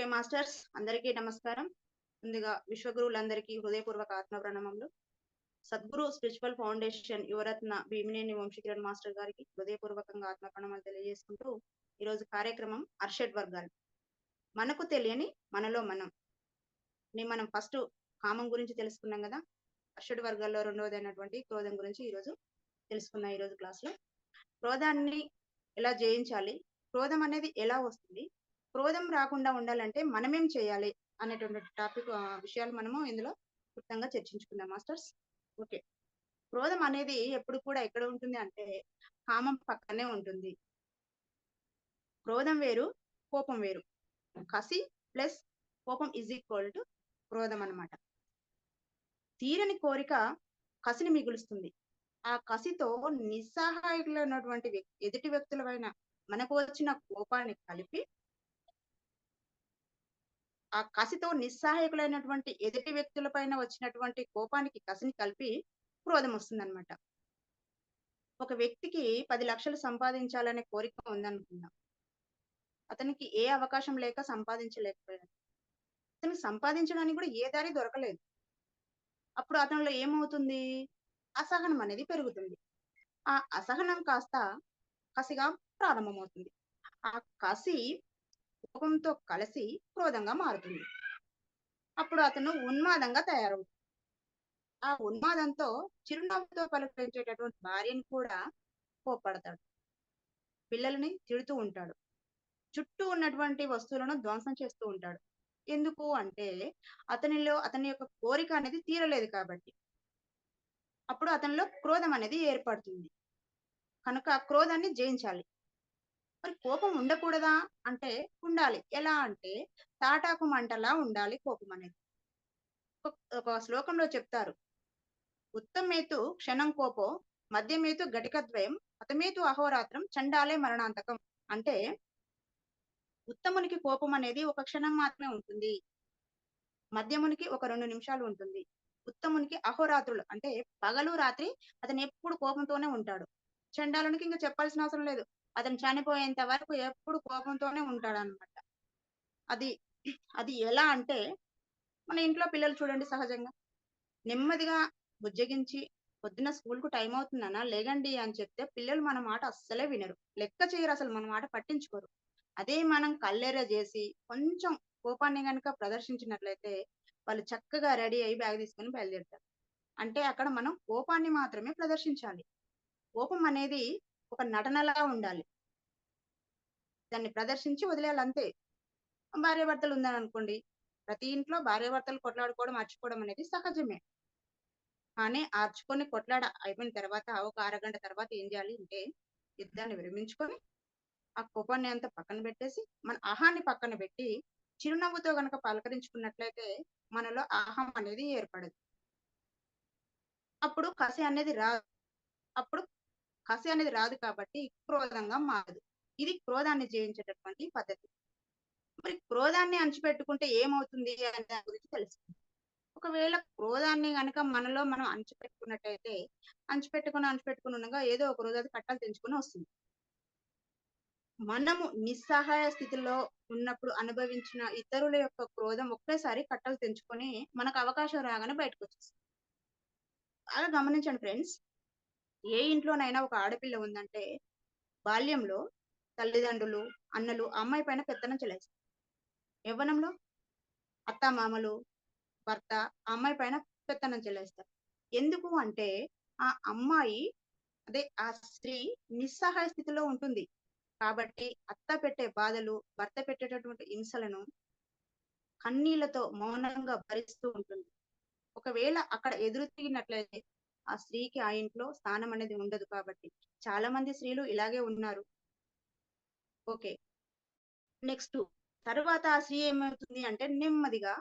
Okay masters అందరికీ నమస్కారం. ముందుగా విశ్వగురువులందరికీ హృదయపూర్వక ఆత్మ ప్రణామములు Sadguru spiritual foundation Yuvaratna Bhimineni Vamsikiran master గారికి హృదయపూర్వకంగా ఆత్మ ప్రణామాలు తెలియజేసుకుంటూ ఈరోజు కార్యక్రమం అర్షడ్ వర్గాలు. మనకు తెలియని మనలో మనం. ని మనం ఫస్ట్ కామం గురించి తెలుసుకున్నాం కదా. అర్షడ్ వర్గాల్లో రెండవది అయినటువంటి క్రోధం గురించి ఈరోజు తెలుసుకున్నాం ఈరోజు క్లాస్లో. క్రోధాన్ని ఎలా జయించాలి? క్రోధం అనేది ఎలా వస్తుంది? క్రోధం రాకుండా ఉండాలంటే మనమేం చేయాలి అనేటువంటి టాపిక్ విషయాలు మనము ఇందులో క్లుప్తంగా చర్చించుకుందాం. Masters okay. క్రోధం అనేది ఎప్పుడు కూడా ఎక్కడ ఉంటుంది అంటే కామం పక్కనే ఉంటుంది. క్రోధం వేరు కోపం వేరు. కసి ప్లస్ కోపం ఈజ్ ఈక్వల్ టు క్రోధం అన్నమాట. తీరని కోరిక కసిని మిగులుస్తుంది. ఆ కసితో నిస్సహాయకులైనటువంటి వ్యక్- ఎదుటి వ్యక్తులపైన మనకు వచ్చిన కోపాన్ని కలిపి ఆ కసితో నిస్సహాయకులైనటువంటి ఎదుటి వ్యక్తులపైన వచ్చినటువంటి కోపానికి కసిని కలిపి క్రోధం వస్తుందన్నమాట. ఒక వ్యక్తికి పది లక్షలు సంపాదించాలనే కోరిక ఉందనుకుందాం. అతనికి ఏ అవకాశం లేక సంపాదించలేకపోయాడు. అతనికి సంపాదించడానికి కూడా ఏ దారి దొరకలేదు. అప్పుడు అతనిలో ఏమవుతుంది? అసహనం అనేది పెరుగుతుంది. ఆ అసహనం కాస్త కసిగా ప్రారంభమవుతుంది. ఆ కసి కోపంతో కలిసి క్రోధంగా మారుతుంది. అప్పుడు అతను ఉన్మాదంగా తయారవుతుంది ఆ ఉన్మాదంతో చిరునవ్వుతో పలకరించేటటువంటి భార్యను కూడా కోప్పడతాడు. పిల్లల్ని తిడుతూ ఉంటాడు. చుట్టూ ఉన్నటువంటి వస్తువులను ధ్వంసం చేస్తూ ఉంటాడు. ఎందుకు అంటే అతనిలో అతని యొక్క కోరిక అనేది తీరలేదు కాబట్టి. అప్పుడు అతనిలో క్రోధం అనేది ఏర్పడుతుంది. కనుక క్రోధాన్ని జయించాలి. మరి కోపం ఉండకూడదా? అంటే ఉండాలి. ఎలా అంటే తాటాకు మంటలా ఉండాలి కోపం అనేది. ఒక- శ్లోకంలో చెప్తారు. ఉత్తమేతు క్షణం కోపో మధ్యమేతు ఘటికద్వయం అతమేతు అహోరాత్రం చండాలే మరణాంతకం. అంటే ఉత్తమునికి కోపం అనేది ఒక క్షణం మాత్రమే ఉంటుంది. మధ్యమునికి ఒక రెండు నిమిషాలు ఉంటుంది. ఉత్తమునికి అహోరాత్రులు అంటే పగలు రాత్రి అతను ఎప్పుడు కోపంతోనే ఉంటాడు. చండాలునికి ఇంకా చెప్పాల్సిన అవసరం లేదు. అతను చనిపోయేంత వరకు ఎప్పుడు కోపంతోనే ఉంటాడు అనమాట అది అది ఎలా అంటే మన ఇంట్లో పిల్లలు చూడండి సహజంగా. నెమ్మదిగా బుజ్జగించి పొద్దున స్కూల్కు టైం అవుతుందనా లేగండి అని చెప్తే పిల్లలు మన మాట అస్సలే వినరు. లెక్క చేయరు అసలు మన మాట పట్టించుకోరు. అదే మనం కల్లెర చేసి కొంచెం కోపాన్ని కనుక ప్రదర్శించినట్లయితే వాళ్ళు చక్కగా రెడీ అయ్యి బ్యాగ్ తీసుకొని బయలుదేరుతారు. అంటే అక్కడ మనం కోపాన్ని మాత్రమే ప్రదర్శించాలి. కోపం అనేది ఒక నటనలా ఉండాలి. దాన్ని ప్రదర్శించి వదిలేయాలి అంతే. భార్యాభర్తలు ఉందని అనుకోండి ప్రతి ఇంట్లో భార్యాభర్తలు కొట్లాడుకోవడం మర్చిపోవడం అనేది సహజమే. కానీ అర్చుకొని కొట్లాడ అయిపోయిన తర్వాత ఒక అరగంట తర్వాత ఏం చేయాలి అంటే యుద్ధాన్ని విరమించుకొని ఆ కోపాన్ని అంతా పక్కన పెట్టేసి మన అహాన్ని పక్కన పెట్టి చిరునవ్వుతో గనక పలకరించుకున్నట్లయితే మనలో అహం అనేది ఏర్పడదు. అప్పుడు కసి అనేది రాదు. అప్పుడు కసి అనేది రాదు కాబట్టి క్రోధంగా మారదు. ఇది క్రోధాన్ని జయించేటటువంటి పద్ధతి. మరి క్రోధాన్ని అణిచిపెట్టుకుంటే ఏమవుతుంది అనే దాని గురించి తెలుస్తుంది ఒకవేళ క్రోధాన్ని కనుక మనలో మనం అణిచిపెట్టుకున్నట్టయితే అణిచిపెట్టుకుని అణిచిపెట్టుకుని ఉండగా ఏదో ఒక రోజు అది కట్టాలు తెంచుకుని వస్తుంది. మనము నిస్సహాయ స్థితిలో ఉన్నప్పుడు అనుభవించిన ఇతరుల యొక్క క్రోధం ఒకేసారి కట్టలు తెంచుకొని మనకు అవకాశం రాగానే బయటకు వచ్చేస్తుంది. అలా గమనించండి ఫ్రెండ్స్. ఏ ఇంట్లోనైనా ఒక ఆడపిల్ల ఉందంటే బాల్యంలో తల్లిదండ్రులు అన్నలు అమ్మాయి పైన పెత్తనం చెల్లేస్తారు యవ్వనంలో అత్త మామలు భర్త అమ్మాయి పైన పెత్తనం చెల్లేస్తారు ఎందుకు అంటే ఆ అమ్మాయి అదే ఆ స్త్రీ నిస్సహాయ స్థితిలో ఉంటుంది. కాబట్టి అత్త పెట్టే బాధలు భర్త పెట్టేటటువంటి హింసలను కన్నీళ్ళతో మౌనంగా భరిస్తూ ఉంటుంది. ఒకవేళ అక్కడ ఎదురు తిరిగినట్లయితే ఆ స్త్రీకి ఆ ఇంట్లో స్థానం అనేది ఉండదు కాబట్టి. చాలా మంది స్త్రీలు ఇలాగే ఉన్నారు. ఓకే. నెక్స్ట్ తర్వాత ఆ స్త్రీ ఏమవుతుంది అంటే నెమ్మదిగా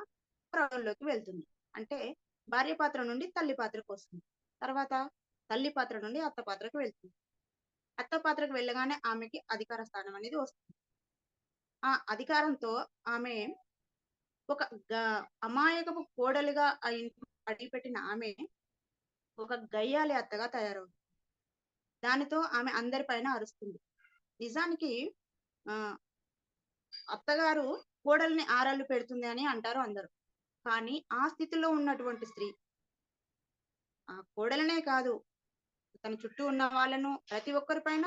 ప్రౌఢంలోకి వెళ్తుంది. అంటే భార్య పాత్ర నుండి తల్లి పాత్రకు వస్తుంది. తర్వాత తల్లి పాత్ర నుండి అత్త పాత్రకు వెళ్తుంది. అత్త పాత్రకు వెళ్ళగానే ఆమెకి అధికార స్థానం అనేది వస్తుంది. ఆ అధికారంతో ఆమె ఒక అమాయకపు కోడలుగా ఆ ఇంట్లో అడిగిపెట్టిన ఆమె ఒక గయ్యాలి అత్తగా తయారవుతుంది దానితో ఆమె అందరిపైన అరుస్తుంది. నిజానికి ఆ అత్తగారు కోడల్ని ఆరాళ్ళు పెడుతుంది అని అంటారు అందరూ. కానీ ఆ స్థితిలో ఉన్నటువంటి స్త్రీ ఆ కోడలనే కాదు. తన చుట్టూ ఉన్న వాళ్ళను ప్రతి ఒక్కరి పైన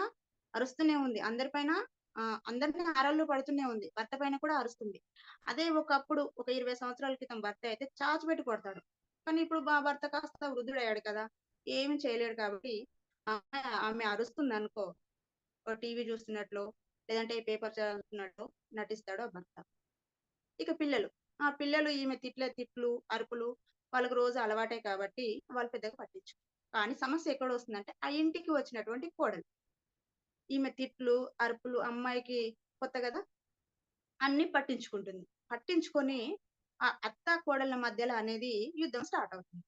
అరుస్తూనే ఉంది. అందరిపైన ఆ అందరినీ ఆరాళ్ళు పడుతూనే ఉంది. భర్త పైన కూడా అరుస్తుంది. అదే ఒకప్పుడు ఒక ఇరవై సంవత్సరాల క్రితం భర్త అయితే చాచి పెట్టి కొడతాడు. కానీ ఇప్పుడు మా భర్త కాస్త వృద్ధుడయ్యాడు కదా ఏమి చేయలేడు కాబట్టి ఆమె ఆమె అరుస్తుంది అనుకో. టీవీ చూస్తున్నట్లు లేదంటే పేపర్ చదువుతున్నట్లు నటిస్తాడు ఆ భర్త. ఇక పిల్లలు ఆ పిల్లలు ఈమె తిట్లే తిట్లు అరుపులు వాళ్ళకి రోజు అలవాటే కాబట్టి వాళ్ళు పెద్దగా పట్టించు కానీ సమస్య ఎక్కడ వస్తుందంటే ఆ ఇంటికి వచ్చినటువంటి కోడలు. ఈమె తిట్లు అరుపులు అమ్మాయికి కొత్త కదా అన్ని పట్టించుకుంటుంది. పట్టించుకొని ఆ అత్త కోడళ్ళ మధ్యలో అనేది యుద్ధం స్టార్ట్ అవుతుంది.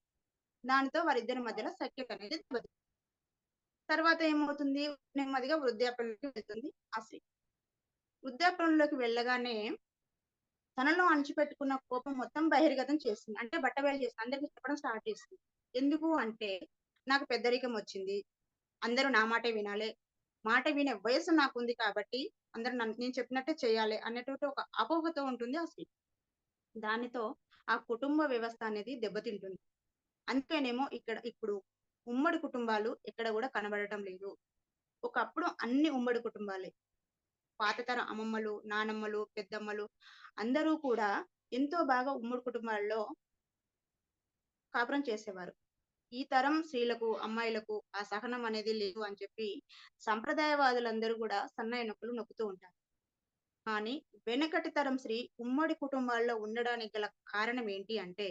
దానితో వారిద్దరి మధ్యలో సఖ్యత అనేది తర్వాత ఏమవుతుంది? నెమ్మదిగా వృద్ధాప్యంలోకి వెళ్తుంది ఆ స్త్రీ. వృద్ధాప్యంలోకి వెళ్ళగానే తనలో అణచిపెట్టుకున్న కోపం మొత్తం బహిర్గతం చేస్తుంది. అంటే బట్టబయలు చేస్తుంది. అందరికి చెప్పడం స్టార్ట్ చేస్తుంది. ఎందుకు అంటే నాకు పెద్దరికం వచ్చింది. అందరూ నా మాటే వినాలి. మాట వినే వయసు నాకు ఉంది కాబట్టి అందరూ నన్ను నేను చెప్పినట్టే చేయాలి అనేటువంటి ఒక అపోహతో ఉంటుంది ఆ స్త్రీ. దానితో ఆ కుటుంబ వ్యవస్థ అనేది దెబ్బతింటుంది. అందుకేనేమో ఇక్కడ ఇప్పుడు ఉమ్మడి కుటుంబాలు ఎక్కడ కూడా కనబడటం లేదు. ఒకప్పుడు అన్ని ఉమ్మడి కుటుంబాలే. పాతతరం అమ్మమ్మలు నానమ్మలు పెద్దమ్మలు అందరూ కూడా ఎంతో బాగా ఉమ్మడి కుటుంబాల్లో కాపురం చేసేవారు. ఈ తరం స్త్రీలకు అమ్మాయిలకు ఆ సహనం అనేది లేదు అని చెప్పి సంప్రదాయవాదులందరూ కూడా సన్నాయి నొక్కులు నొక్కుతూ ఉంటారు. కానీ వెనకటి తరం స్త్రీ ఉమ్మడి కుటుంబాల్లో ఉండడానికి గల కారణం ఏంటి అంటే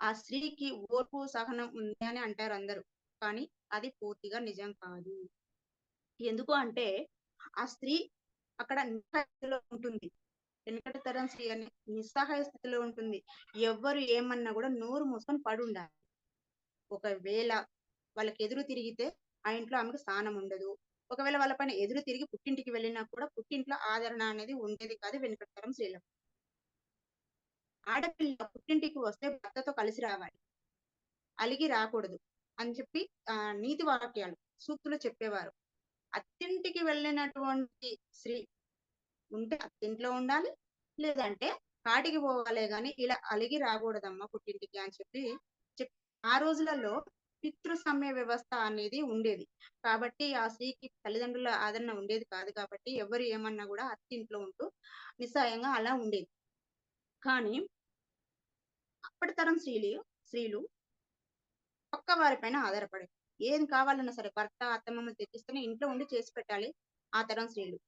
ఆ స్త్రీకి ఓర్పు సహనం ఉంది అని అంటారు అందరూ. కానీ అది పూర్తిగా నిజం కాదు. ఎందుకు అంటే ఆ స్త్రీ అక్కడ నిస్సహాయ ఉంటుంది. వెనకటి తరం స్త్రీ అని నిస్సహాయ స్థితిలో ఉంటుంది. ఎవ్వరు ఏమన్నా కూడా నోరు మూసుకొని పడి ఉండాలి. ఒకవేళ వాళ్ళకి ఎదురు తిరిగితే ఆ ఇంట్లో ఆమెకు స్థానం ఉండదు. ఒకవేళ వాళ్ళ పైన ఎదురు తిరిగి పుట్టింటికి వెళ్ళినా కూడా పుట్టింట్లో ఆదరణ అనేది ఉండేది కాదు వెనకటి తరం స్త్రీలకు ఆడపిల్ల పుట్టింటికి వస్తే భర్తతో కలిసి రావాలి. అలిగి రాకూడదు అని చెప్పి ఆ నీతి వాక్యాలు సూక్తులు చెప్పేవారు. అత్తింటికి వెళ్ళినటువంటి స్త్రీ ఉంటే అత్తింట్లో ఉండాలి లేదంటే కాటికి పోవాలే గాని ఇలా అలిగి రాకూడదమ్మా పుట్టింటికి అని చెప్పి చెప్ ఆ రోజులలో పితృసమ్య వ్యవస్థ అనేది ఉండేది. కాబట్టి ఆ స్త్రీకి తల్లిదండ్రుల ఆదరణ ఉండేది కాదు కాబట్టి ఎవరు ఏమన్నా కూడా అత్తింట్లో ఉంటూ నిస్సాయంగా అలా ఉండేది. కానీ అప్పటి తరం స్త్రీలు స్త్రీలు పక్క వారి పైన ఆధారపడే ఏం కావాలన్నా సరే భర్త అత్తమ్మమ్మ తెచ్చిస్తేనే ఇంట్లో ఉండి చేసి పెట్టాలి ఆ తరం స్త్రీలు.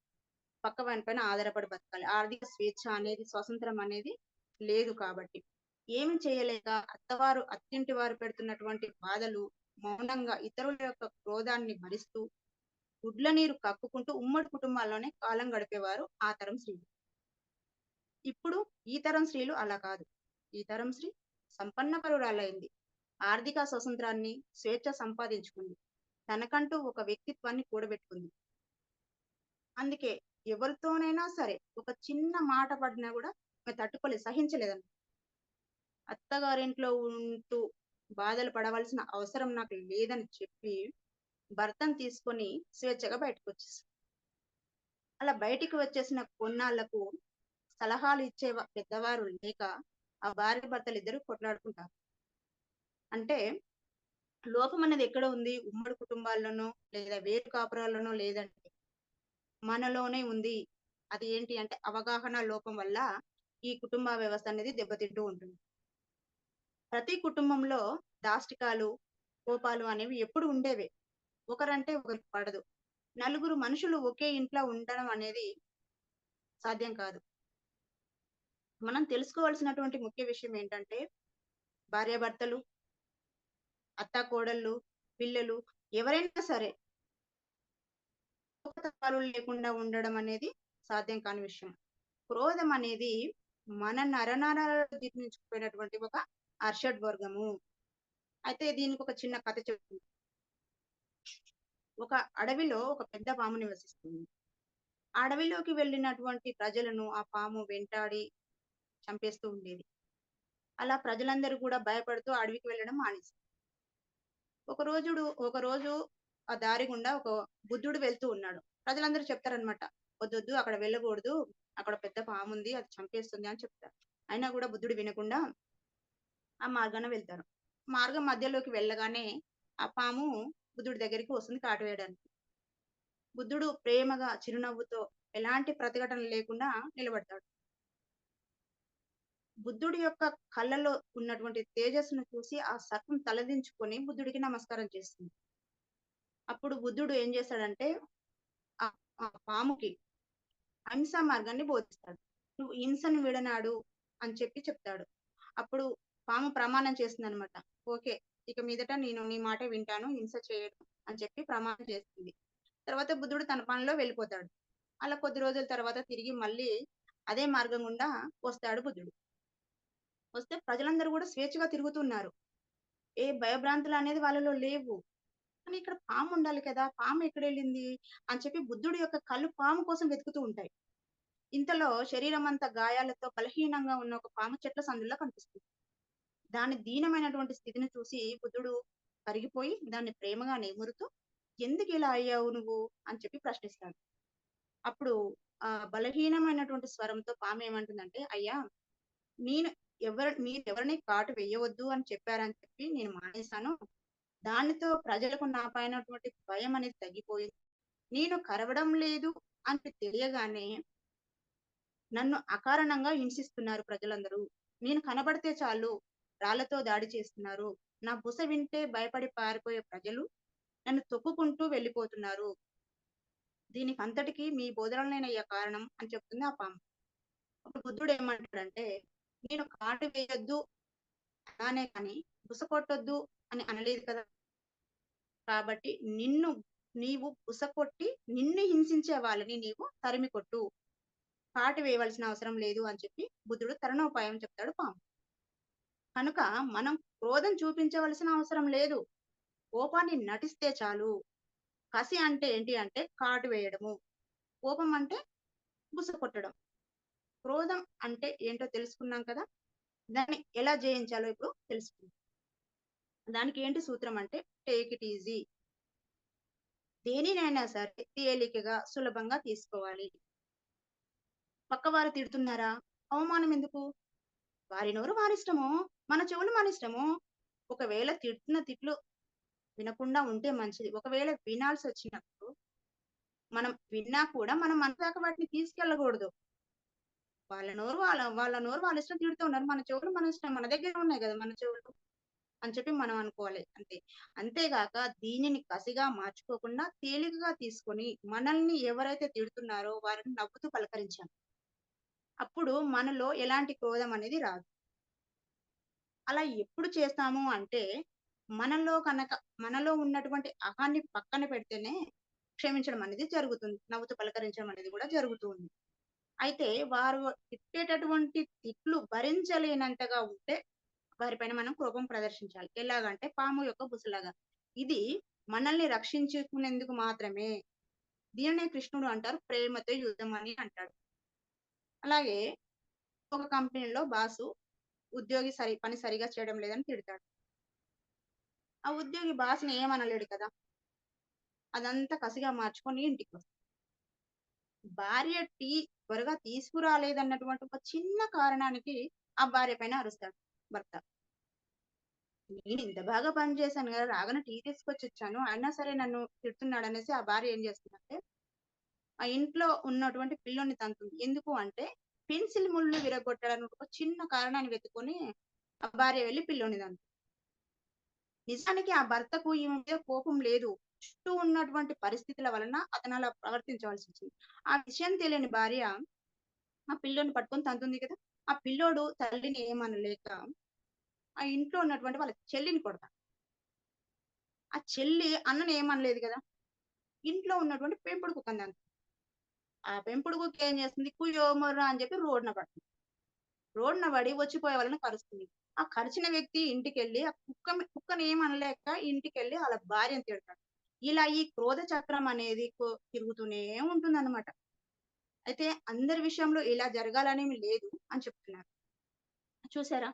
పక్క వారి పైన ఆధారపడి బతకాలి. ఆర్థిక స్వేచ్ఛ అనేది స్వతంత్రం అనేది లేదు కాబట్టి. ఏమి చేయలేక అత్తవారు అత్తింటి వారు పెడుతున్నటువంటి బాధలు మౌనంగా ఇతరుల యొక్క క్రోధాన్ని భరిస్తూ గుడ్ల నీరు కక్కుకుంటూ ఉమ్మడి కుటుంబాల్లోనే కాలం గడిపేవారు ఆ తరం స్త్రీలు. ఇప్పుడు ఈ తరం స్త్రీలు అలా కాదు. ఈ తరం స్త్రీ సంపన్నపరురాలైంది ఆర్థిక స్వతంత్రాన్ని స్వేచ్ఛ సంపాదించుకుంది. తనకంటూ ఒక వ్యక్తిత్వాన్ని కూడబెట్టుకుంది. అందుకే ఎవరితోనైనా సరే ఒక చిన్న మాట పడినా కూడా తట్టుకోలేదు సహించలేదన్నమాట. అత్తగారింట్లో ఉంటూ బాధలు పడవలసిన అవసరం నాకు లేదని చెప్పి భర్తను తీసుకొని స్వేచ్ఛగా బయటకు వచ్చేసాను అలా బయటికి వచ్చేసిన కొన్నాళ్ళకు సలహాలు ఇచ్చే పెద్దవారు లేక ఆ భార్య భర్తలు ఇద్దరు కొట్లాడుకుంటారు. అంటే లోపం అనేది ఎక్కడ ఉంది? ఉమ్మడి కుటుంబాల్లోనో లేదా వేరు కాపురాల్లోనో లేదంటే మనలోనే ఉంది. అది ఏంటి అంటే అవగాహన లోపం వల్ల ఈ కుటుంబ వ్యవస్థ అనేది దెబ్బతింటూ ఉంటుంది. ప్రతి కుటుంబంలో దాష్టికాలు కోపాలు అనేవి ఎప్పుడు ఉండేవే. ఒకరంటే ఒకరికి పడదు. నలుగురు మనుషులు ఒకే ఇంట్లో ఉండడం అనేది సాధ్యం కాదు. మనం తెలుసుకోవాల్సినటువంటి ముఖ్య విషయం ఏంటంటే భార్యాభర్తలు అత్త కోడళ్ళు పిల్లలు ఎవరైనా సరే ఉపతత్వాలు లేకుండా ఉండడం అనేది సాధ్యం కాని విషయం. క్రోధం అనేది మన నరనరాలలో జీర్ణించుకుపోయినటువంటి ఒక అర్షడ్ వర్గము అయితే దీనికి ఒక చిన్న కథ చెప్తుంది ఒక అడవిలో ఒక పెద్ద పాము నివసిస్తుంది. ఆ అడవిలోకి వెళ్ళినటువంటి ప్రజలను ఆ పాము వెంటాడి చంపేస్తూ ఉండేది. అలా ప్రజలందరూ కూడా భయపడుతూ అడవికి వెళ్ళడం మానేసింది ఒక రోజు ఒక రోజు ఆ దారి గుండా ఒక బుద్ధుడు వెళ్తూ ఉన్నాడు. ప్రజలందరూ చెప్తారనమాట వద్దొద్దు అక్కడ వెళ్ళకూడదు అక్కడ పెద్ద పాము ఉంది అది చంపేస్తుంది అని చెప్తారు. అయినా కూడా బుద్ధుడు వినకుండా ఆ మార్గాన వెళ్తారు. మార్గం మధ్యలోకి వెళ్ళగానే ఆ పాము బుద్ధుడి దగ్గరికి వస్తుంది కాటు వేయడానికి. బుద్ధుడు ప్రేమగా చిరునవ్వుతో ఎలాంటి ప్రతిఘటన లేకుండా నిలబడతాడు. బుద్ధుడి యొక్క కళ్ళలో ఉన్నటువంటి తేజస్సును చూసి ఆ సర్పం తలదించుకొని బుద్ధుడికి నమస్కారం చేస్తుంది. అప్పుడు బుద్ధుడు ఏం చేస్తాడంటే ఆ పాముకి హింసా మార్గాన్ని బోధిస్తాడు. నువ్వు హింసను విడనాడు అని చెప్పి చెప్తాడు. అప్పుడు పాము ప్రమాణం చేస్తుంది అనమాట ఓకే ఇక మీదట నేను నీ మాట వింటాను హింస చేయను అని చెప్పి ప్రమాణం చేస్తుంది. తర్వాత బుద్ధుడు తన పనిలో వెళ్ళిపోతాడు. అలా కొద్ది రోజుల తర్వాత తిరిగి మళ్ళీ అదే మార్గం గుండా వస్తాడు బుద్ధుడు. వస్తే ప్రజలందరూ కూడా స్వేచ్ఛగా తిరుగుతున్నారు. ఏ భయభ్రాంతులు అనేది వాళ్ళలో లేవు. కానీ ఇక్కడ పాము ఉండాలి కదా పాము ఎక్కడ వెళ్ళింది అని చెప్పి బుద్ధుడి యొక్క కళ్ళు పాము కోసం వెతుకుతూ ఉంటాయి. ఇంతలో శరీరం అంతా గాయాలతో బలహీనంగా ఉన్న ఒక పాము చెట్ల సందులో కనిపిస్తుంది. దాని దీనమైనటువంటి స్థితిని చూసి బుద్ధుడు కరిగిపోయి దాన్ని ప్రేమగా నెమురుతూ ఎందుకు ఇలా అయ్యావు నువ్వు? అని చెప్పి ప్రశ్నిస్తాడు. అప్పుడు ఆ బలహీనమైనటువంటి స్వరంతో పాము ఏమంటుందంటే అయ్యా నేను ఎవరు మీరు ఎవరిని కాటు వేయవద్దు అని చెప్పారని చెప్పి నేను మానేశాను. దానితో ప్రజలకు నా పైనటువంటి భయం అనేది తగ్గిపోయింది. నేను కరవడం లేదు అని తెలియగానే నన్ను అకారణంగా హింసిస్తున్నారు ప్రజలందరూ. నేను కనబడితే చాలు. రాళ్ళతో దాడి చేస్తున్నారు. నా బుస వింటే భయపడి పారిపోయే ప్రజలు నన్ను తొక్కుకుంటూ వెళ్ళిపోతున్నారు. దీనికి అంతటికి మీ బోధనలేనయ్యే కారణం అని చెప్తుంది ఆ పాము. అప్పుడు బుద్ధుడు ఏమంటాడంటే నేను కాటు వేయొద్దు అలానే కానీ బుస కొట్టొద్దు అని అనలేదు కదా. కాబట్టి నిన్ను నీవు బుస కొట్టి నిన్ను హింసించే వాళ్ళని నీవు తరిమి కొట్టు కాటు వేయవలసిన అవసరం లేదు అని చెప్పి బుద్ధుడు తరుణోపాయం చెప్తాడు పాము. కనుక మనం క్రోధం చూపించవలసిన అవసరం లేదు. కోపాన్ని నటిస్తే చాలు. కసి అంటే ఏంటి అంటే కాటు వేయడము. కోపం అంటే బుస కొట్టడం. క్రోధం అంటే ఏంటో తెలుసుకున్నాం కదా? దాన్ని ఎలా జయించాలో ఇప్పుడు తెలుసుకుందాం. దానికి ఏంటి సూత్రం అంటే టేక్ ఇట్ ఈజీ దేనినైనా సరే తేలికగా సులభంగా తీసుకోవాలి. పక్కవారు తిడుతున్నారా? అవమానం ఎందుకు? వారి నోరు వారిష్టము? మన చెవులు మన ఇష్టము ఒకవేళ తిడుతున్న తిట్లు వినకుండా ఉంటే మంచిది. ఒకవేళ వినాల్సి వచ్చినప్పుడు మనం విన్నా కూడా మనం మన దాకా వాటిని తీసుకెళ్ళకూడదు. వాళ్ళ నోరు వాళ్ళ వాళ్ళ నోరు వాళ్ళ ఇష్టం తిడుతూ ఉన్నారు. మన చెవులు మన ఇష్టం మన దగ్గర ఉన్నాయి కదా మన చెవులు అని చెప్పి మనం అనుకోవాలి. అంతే. అంతేగాక దీనిని కసిగా మార్చుకోకుండా తేలికగా తీసుకొని మనల్ని ఎవరైతే తిడుతున్నారో వారిని నవ్వుతూ పలకరించాం అప్పుడు మనలో ఎలాంటి క్రోధం అనేది రాదు. అలా ఎప్పుడు చేస్తాము అంటే మనలో కనుక మనలో ఉన్నటువంటి అహాన్ని పక్కన పెడితేనే క్షమించడం అనేది జరుగుతుంది. నవ్వుతూ పలకరించడం అనేది కూడా జరుగుతుంది అయితే వారు తిట్టేటటువంటి తిట్లు భరించలేనంతగా ఉంటే వారిపైన మనం కోపం ప్రదర్శించాలి. ఎలాగంటే పాము యొక్క బుసలాగా. ఇది మనల్ని రక్షించుకునేందుకు మాత్రమే. దీనినే కృష్ణుడు అంటారు ప్రేమతో యుద్ధం అని అంటాడు. అలాగే ఒక కంపెనీలో బాసు ఉద్యోగి సరి పని సరిగా చేయడం లేదని తిడతాడు. ఆ ఉద్యోగి బాస్ని ఏమనలేడు కదా? అదంతా కసిగా మార్చుకొని ఇంటికి వస్తాడు. భార్య టీ త్వరగా తీసుకురాలేదన్నటువంటి ఒక చిన్న కారణానికి ఆ భార్య పైన అరుస్తాడు భర్త. నేను ఇంత బాగా పని చేశాను కదా రాగానే టీ తీసుకొచ్చి ఇచ్చాను. అయినా సరే నన్ను తిడుతున్నాడు అనేసి ఆ భార్య ఏం చేస్తుందంటే ఆ ఇంట్లో ఉన్నటువంటి పిల్లోని తంతుంది ఎందుకు అంటే పెన్సిల్ ముళ్ళు విరగొట్టడానికి ఒక చిన్న కారణాన్ని వెతుకొని ఆ భార్య వెళ్ళి పిల్లోని తంతుంది నిజానికి ఆ భర్తకు ఈమె మీద కోపం లేదు. చుట్టూ ఉన్నటువంటి పరిస్థితుల వలన అతను అలా ప్రవర్తించవలసి వచ్చింది. ఆ విషయం తెలియని భార్య ఆ పిల్లోని పట్టుకొని తంతుంది కదా. ఆ పిల్లోడు తల్లిని ఏమనలేక ఆ ఇంట్లో ఉన్నటువంటి వాళ్ళ చెల్లిని కొడతాడు. ఆ చెల్లి అన్నని ఏమనలేదు కదా. ఇంట్లో ఉన్నటువంటి పెంపుడు కుక్కని ఆ పెంపుడు కుక్క ఏం చేస్తుంది? కుయ్యో అని చెప్పి రోడ్న పడుతుంది. రోడ్న పడి వచ్చిపోయే వాళ్ళని కరుస్తుంది. ఆ కరిచిన వ్యక్తి ఇంటికి వెళ్ళి ఆ కుక్క కుక్కని ఏమనలేక ఇంటికి వెళ్ళి వాళ్ళ భార్యను తిడతాడు. ఇలా ఈ క్రోధ చక్రం అనేది తిరుగుతూనే తిరుగుతూనే ఉంటుందన్నమాట. అయితే అందరి విషయంలో ఇలా జరగాలనేమి లేదు అని చెప్తున్నారు. చూసారా?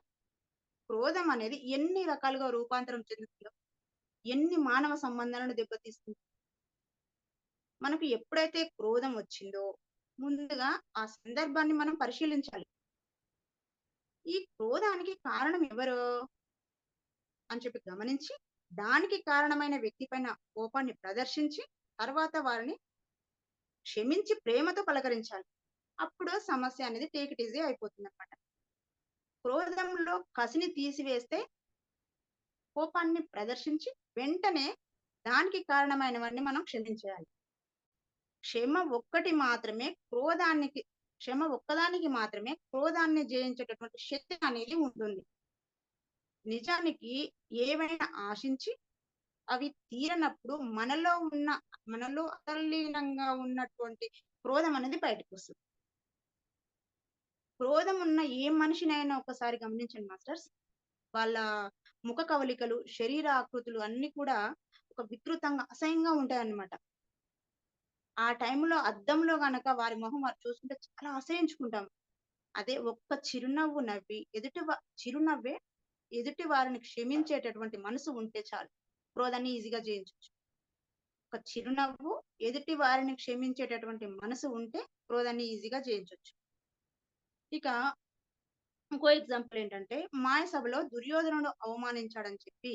క్రోధం అనేది ఎన్ని రకాలుగా రూపాంతరం చెందుతుందో ఎన్ని మానవ సంబంధాలను దెబ్బతీస్తుంది మనకు ఎప్పుడైతే క్రోధం వచ్చిందో ముందుగా ఆ సందర్భాన్ని మనం పరిశీలించాలి. ఈ క్రోధానికి కారణం ఎవరు? అని చెప్పి గమనించి, దానికి కారణమైన వ్యక్తి పైన కోపాన్ని ప్రదర్శించి, తర్వాత వారిని క్షమించి ప్రేమతో పలకరించాలి. అప్పుడు సమస్య అనేది టేక్ ఇట్ ఈజీ అయిపోతుందన్నమాట. క్రోధంలో కసిని తీసివేస్తే కోపాన్ని ప్రదర్శించి వెంటనే దానికి కారణమైన వారిని మనం క్షమించేయాలి. క్షమ ఒక్కటి మాత్రమే క్రోధానికి క్షమ ఒక్కదానికి మాత్రమే క్రోధాన్ని జయించేటటువంటి శక్తి అనేది ఉంటుంది. నిజానికి ఏవైనా ఆశించి అవి తీరనప్పుడు మనలో ఉన్న మనలో అతలీనంగా ఉన్నటువంటి క్రోధం అనేది బయటకొస్తుంది. క్రోధం ఉన్న ఏ మనిషినైనా ఒకసారి గమనించండి మాస్టర్స్. వాళ్ళ ముఖ కవలికలు శరీర ఆకృతులు అన్ని కూడా ఒక వికృతంగా, అసహ్యంగా ఉంటాయన్నమాట. ఆ టైంలో అద్దంలో గనక వారి మొహం వారు చూస్తుంటే చాలా ఆశ్రయించుకుంటాం అదే ఒక్క చిరునవ్వు నవ్వి ఎదుటి చిరునవ్వే ఎదుటి వారిని క్షమించేటటువంటి మనసు ఉంటే చాలు. క్రోధాన్ని ఈజీగా జయించవచ్చు ఒక చిరునవ్వు ఎదుటి వారిని క్షమించేటటువంటి మనసు ఉంటే క్రోధాన్ని ఈజీగా జయించవచ్చు ఇక ఇంకో ఎగ్జాంపుల్ ఏంటంటే, మాయసభలో దుర్యోధనుడు అవమానించాడని చెప్పి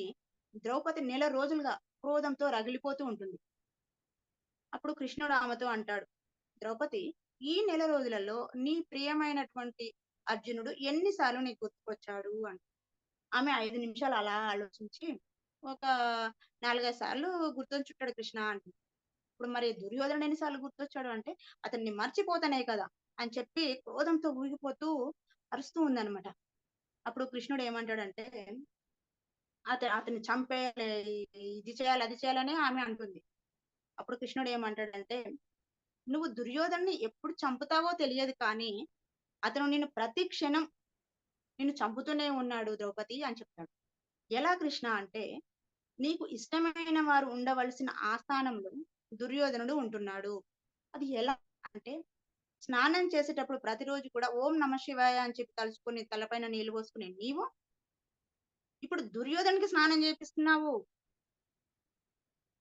ద్రౌపది నెల రోజులుగా క్రోధంతో రగిలిపోతూ ఉంటుంది. అప్పుడు కృష్ణుడు ఆమెతో అంటాడు, "ద్రౌపది ఈ నెల రోజులలో నీ ప్రియమైనటువంటి అర్జునుడు ఎన్ని సార్లు నీకు గుర్తుకొచ్చాడు" అంట ఆమె ఐదు నిమిషాలు అలా ఆలోచించి, ఒక 4, 5 సార్లు గుర్తొచ్చుంటాడు కృష్ణ అంటుంది. ఇప్పుడు మరి దుర్యోధనుడు ఎన్ని సార్లు గుర్తొచ్చాడు అంటే, అతన్ని మర్చిపోతానే కదా! అని చెప్పి క్రోధంతో ఊగిపోతూ అరుస్తూ ఉందన్నమాట. అప్పుడు కృష్ణుడు ఏమంటాడంటే, అత అతన్ని చంపేయాలి, ఇది చేయాలి, అది చేయాలని ఆమె అంటుంది. అప్పుడు కృష్ణుడు ఏమంటాడంటే, "నువ్వు దుర్యోధనుడిని ఎప్పుడు చంపుతావో తెలియదు కానీ, అతను నేను ప్రతి క్షణం నిన్ను చంపుతూనే ఉన్నాడు ద్రౌపది" అని చెప్తాడు. ఎలా కృష్ణ అంటే, "నీకు ఇష్టమైన వారు ఉండవలసిన ఆస్థానంలో దుర్యోధనుడు ఉంటున్నాడు. అది ఎలా అంటే, స్నానం చేసేటప్పుడు ప్రతిరోజు కూడా ఓం నమఃశివాయ అని చెప్పి తలుచుకొని తలపైన నీళ్ళు పోసుకునే నీవు, ఇప్పుడు దుర్యోధనకి స్నానం చేపిస్తున్నావు.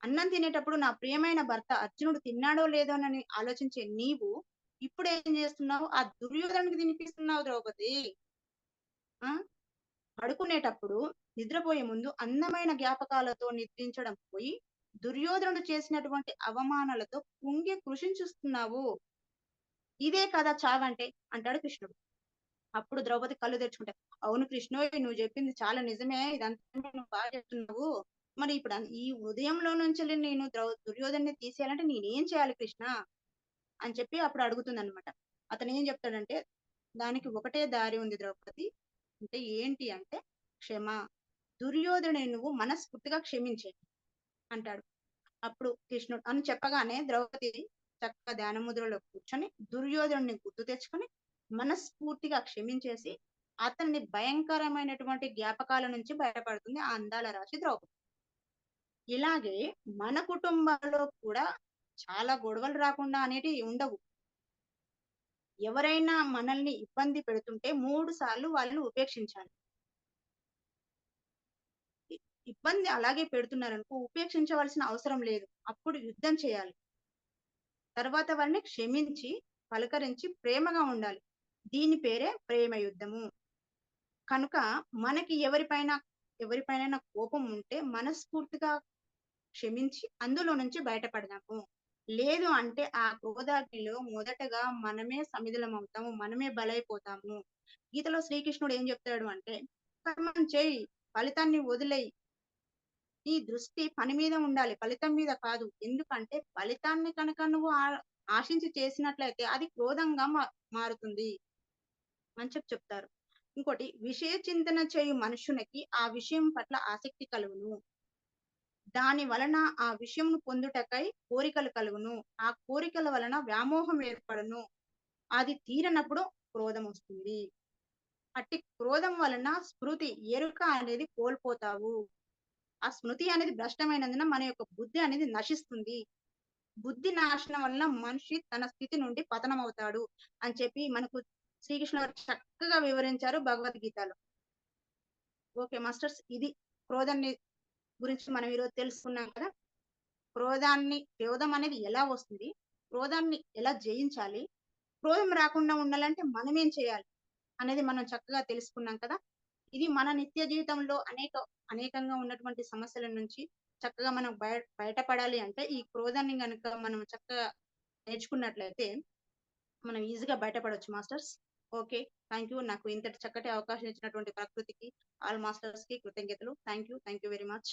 అన్నం తినేటప్పుడు నా ప్రియమైన భర్త అర్జునుడు తిన్నాడో లేదో అని ఆలోచించే నీవు, ఇప్పుడు ఏం చేస్తున్నావు? ఆ దుర్యోధనకి తినిపిస్తున్నావు ద్రౌపది. ఆ! పడుకునేటప్పుడు నిద్రపోయే ముందు అందమైన జ్ఞాపకాలతో నిద్రించడం పోయి, దుర్యోధనుడు చేసినటువంటి అవమానాలతో కుంగి కృషించుస్తున్నావు. ఇదే కదా చావంటే" అంటాడు కృష్ణుడు. అప్పుడు ద్రౌపది కళ్ళు తెరుచుకుంటాయి. "అవును కృష్ణోయ్ నువ్వు చెప్పింది చాలా నిజమే. ఇదంతా నువ్వు బాగా చెప్తున్నావు. మరి ఇప్పుడు ఈ ఉదయంలో నుంచి నేను ద్రౌ దుర్యోధనుడిని తీసేయాలంటే నేనేం చేయాలి కృష్ణ?" అని చెప్పి అప్పుడు అడుగుతుందన్నమాట. ఏం చెప్తాడంటే, "దానికి ఒకటే దారి ఉంది ద్రౌపది. అంటే ఏంటి అంటే క్షమ. దుర్యోధను నువ్వు మనస్ఫూర్తిగా క్షమించే అంటాడు. అప్పుడు కృష్ణుడు అని చెప్పగానే ద్రౌపది చక్కగా ధ్యాన ముద్రలో కూర్చొని దుర్యోధనుడిని గుర్తు తెచ్చుకొని, మనస్ఫూర్తిగా క్షమించేసి, అతన్ని భయంకరమైనటువంటి జ్ఞాపకాల నుంచి బయటపడుతుంది ఆ అందాల రాశి ద్రౌపది. ఇలాగే మన కుటుంబంలో కూడా చాలా గొడవలు రాకుండా అనేటివి ఉండవు. ఎవరైనా మనల్ని ఇబ్బంది పెడుతుంటే మూడు సార్లు వాళ్ళని ఉపేక్షించాలి. ఇబ్బంది అలాగే పెడుతున్నారనుకో ఉపేక్షించవలసిన అవసరం లేదు. అప్పుడు యుద్ధం చేయాలి. తర్వాత వారిని క్షమించి, పలకరించి ప్రేమగా ఉండాలి. దీని పేరే ప్రేమ యుద్ధము. కనుక మనకి ఎవరిపైన ఎవరిపైన కోపం ఉంటే మనస్ఫూర్తిగా క్షమించి అందులో నుంచి బయటపడదాము. లేదు అంటే ఆ క్రోధాగ్నిలో మొదటగా మనమే సమిధులమవుతాము. మనమే బలైపోతాము. గీతలో శ్రీకృష్ణుడు ఏం చెప్తాడు అంటే, "కర్మం చేయి ఫలితాన్ని వదిలేయి. నీ దృష్టి పని మీద ఉండాలి. ఫలితం మీద కాదు. ఎందుకంటే ఫలితాన్ని కనుక నువ్వు ఆశించి చేసినట్లయితే అది క్రోధంగా మారుతుంది" అని చెప్పి చెప్తారు. ఇంకోటి విషయ చింతన చేయు మనుషునికి ఆ విషయం పట్ల ఆసక్తి కలుగును. దాని వలన ఆ విషయమును పొందుటకై కోరికలు కలుగును. ఆ కోరికల వలన వ్యామోహం ఏర్పడును. అది తీరనప్పుడు క్రోధమొస్తుంది. అట్టి క్రోధం వలన స్మృతి, ఎరుక అనేది కోల్పోతావు. ఆ స్మృతి అనేది భ్రష్టమైనందున మన యొక్క బుద్ధి అనేది నశిస్తుంది. బుద్ధి నాశనం వలన మనిషి తన స్థితి నుండి పతనం అవుతాడు అని చెప్పి మనకు శ్రీకృష్ణ చక్కగా వివరించారు భగవద్గీతలో. ఓకే మాస్టర్స్ ఇది క్రోధాన్ని గురించి మనం ఈరోజు తెలుసుకున్నాం కదా! క్రోధాన్ని క్రోధం అనేది ఎలా వస్తుంది? క్రోధాన్ని ఎలా జయించాలి? క్రోధం రాకుండా ఉండాలంటే మనం ఏం చేయాలి అనేది మనం చక్కగా తెలుసుకున్నాం కదా ఇది మన నిత్య జీవితంలో అనేక అనేకంగా ఉన్నటువంటి సమస్యల నుంచి చక్కగా మనం బయ బయటపడాలి అంటే ఈ క్రోధాన్ని గనుక మనం చక్కగా నేర్చుకున్నట్లయితే మనం ఈజీగా బయటపడవచ్చు మాస్టర్స్ ఓకే. థ్యాంక్ యూ నాకు ఇంతటి చక్కటి అవకాశం ఇచ్చినటువంటి ప్రకృతికి ఆల్ మాస్టర్స్కి కృతజ్ఞతలు. Thank you thank you very much.